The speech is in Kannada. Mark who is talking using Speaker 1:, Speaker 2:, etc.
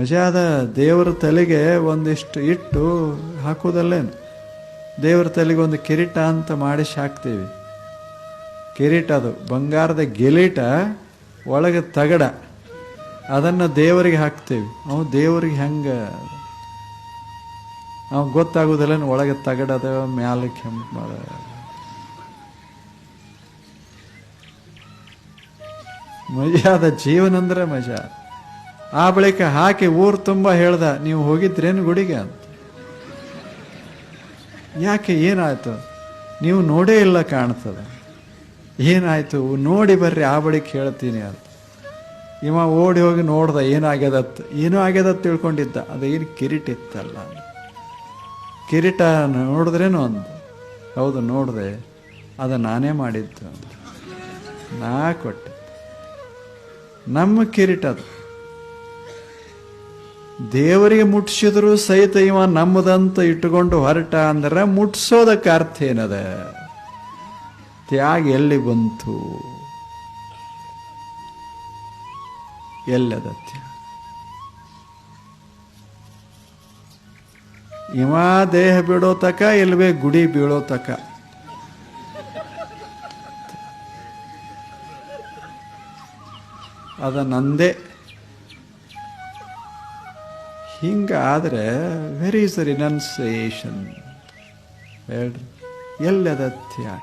Speaker 1: ಮಜಾದ ದೇವರ ತಲೆಗೆ ಒಂದಿಷ್ಟು ಇಟ್ಟು ಹಾಕೋದಲ್ಲೇನು ದೇವರ ತಲೆಗೆ ಒಂದು ಕಿರೀಟ ಅಂತ ಮಾಡಿಸಿ ಹಾಕ್ತೀವಿ. ಕಿರೀಟ ಅದು, ಬಂಗಾರದ ಗಿಲೀಟ, ಒಳಗೆ ತಗಡ. ಅದನ್ನು ದೇವರಿಗೆ ಹಾಕ್ತೀವಿ. ಅವು ದೇವರಿಗೆ ಹೆಂಗೆ? ಅವ್ನು ಗೊತ್ತಾಗೋದಿಲ್ಲ ಒಳಗೆ ತಗಡದ ಮ್ಯಾಲೆ ಕೆಂಪು ಮಾಡ ಮಜಾದ ಜೀವನ ಅಂದ್ರೆ ಮಜಾ. ಆ ಬಳಿಕ ಹಾಕಿ ಊರು ತುಂಬ ಹೇಳ್ದ, ನೀವು ಹೋಗಿದ್ರೇನು ಗುಡಿಗೆ? ಅಂತ. ಯಾಕೆ ಏನಾಯ್ತು? ನೀವು ನೋಡೇ ಇಲ್ಲ ಕಾಣ್ತದ. ಏನಾಯ್ತು? ನೋಡಿ ಬರ್ರಿ, ಆ ಬಳಿಕ ಹೇಳ್ತೀನಿ ಅಂತ. ಇವ ಓಡಿ ಹೋಗಿ ನೋಡ್ದ, ಏನಾಗ್ಯದತ್? ಏನೂ ಆಗ್ಯದತ್ ತಿಳ್ಕೊಂಡಿದ್ದ. ಅದೇನು ಕಿರೀಟ ಇತ್ತಲ್ಲ? ಕಿರೀಟ ನೋಡಿದ್ರೇನು ಅಂದ. ಹೌದು, ನೋಡಿದೆ. ಅದು ನಾನೇ ಮಾಡಿದ್ದು ನಾ ಕೊಟ್ಟೆ. ನಮ್ಮ ಕಿರೀಟ ಅದು. ದೇವರಿಗೆ ಮುಟ್ಸಿದ್ರು ಸಹಿತ ಇವ ನಮ್ಮದಂತ ಇಟ್ಟುಕೊಂಡು ಹೊರಟ ಅಂದ್ರೆ ಮುಟ್ಸೋದಕ್ಕೆ ಅರ್ಥ ಏನದ? ತ್ಯಾಗ ಎಲ್ಲಿ ಬಂತು? ಎಲ್ಲದ ತ್ಯಾಗ? ಇವ ದೇಹ ಬಿಡೋ ತಕ ಇಲ್ವೇ ಗುಡಿ ಬೀಳೋ ತಕ? ಅದ ನಂದೇ ಹಿಂಗಾದ್ರೆ ವೆರ್ ಈಸ್ ರಿನನ್ಸಿಯೇಷನ್ ಹೇಳ್ರಿ ಎಲ್ಲದ ತ್ಯಾಗ